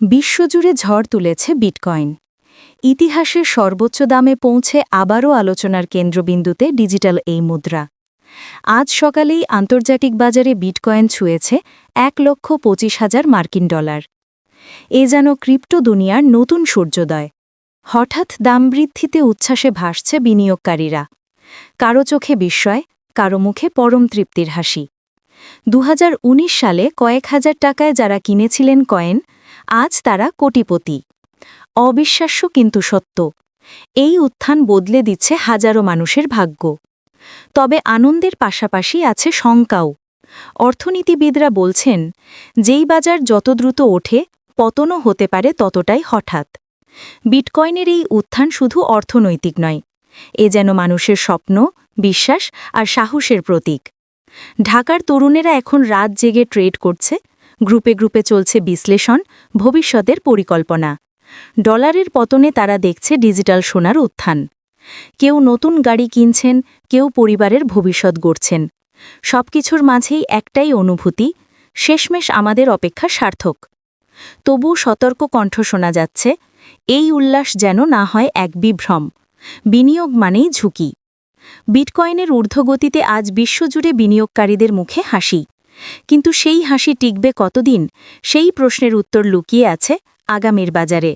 বিশ্বজুড়ে ঝড় তুলেছে বিটকয়েন। ইতিহাসের সর্বোচ্চ দামে পৌঁছে আবারও আলোচনার কেন্দ্রবিন্দুতে ডিজিটাল এই মুদ্রা। আজ সকালেই আন্তর্জাতিক বাজারে বিটকয়েন ছুঁয়েছে এক লক্ষ পঁচিশ হাজার মার্কিন ডলার। এ যেন ক্রিপ্টো দুনিয়ার নতুন সূর্যোদয়। হঠাৎ দাম বৃদ্ধিতে উচ্ছ্বাসে ভাসছে বিনিয়োগকারীরা। কারও চোখে বিস্ময়, কারও মুখে পরম তৃপ্তির হাসি। দু হাজার উনিশ সালে কয়েক হাজার টাকায় যারা কিনেছিলেন কয়েন আজ তারা কোটিপতি। অবিশ্বাস্য কিন্তু সত্য। এই উত্থান বদলে দিচ্ছে হাজারো মানুষের ভাগ্য। তবে আনন্দের পাশাপাশি আছে শঙ্কাও। অর্থনীতিবিদরা বলছেন, যেই বাজার যত দ্রুত ওঠে, পতনও হতে পারে ততটাই হঠাৎ। বিটকয়েনের এই উত্থান শুধু অর্থনৈতিক নয়, এ যেন মানুষের স্বপ্ন, বিশ্বাস আর সাহসের প্রতীক। ঢাকার তরুণেরা এখন রাত জেগে ট্রেড করছে গ্রুপে গ্রুপে চলছে বিশ্লেষণ, ভবিষ্যতের পরিকল্পনা। ডলারের পতনে তারা দেখছে ডিজিটাল সোনার উত্থান। কেউ নতুন গাড়ি কিনছেন, কেউ পরিবারের ভবিষ্যৎ গড়ছেন। সবকিছুর মাঝেই একটাই অনুভূতি, শেষমেশ আমাদের অপেক্ষা সার্থক। তবু সতর্ক কণ্ঠ শোনা যাচ্ছে, এই উল্লাস যেন না হয় এক বিভ্রম। বিনিয়োগ মানেই ঝুঁকি। বিটকয়েনের ঊর্ধ্বগতিতে আজ বিশ্বজুড়ে বিনিয়োগকারীদের মুখে হাসি। কিন্তু সেই হাসি টিকবে কতদিন? সেই প্রশ্নের উত্তর লুকিয়ে আছে আগামীর বাজারে।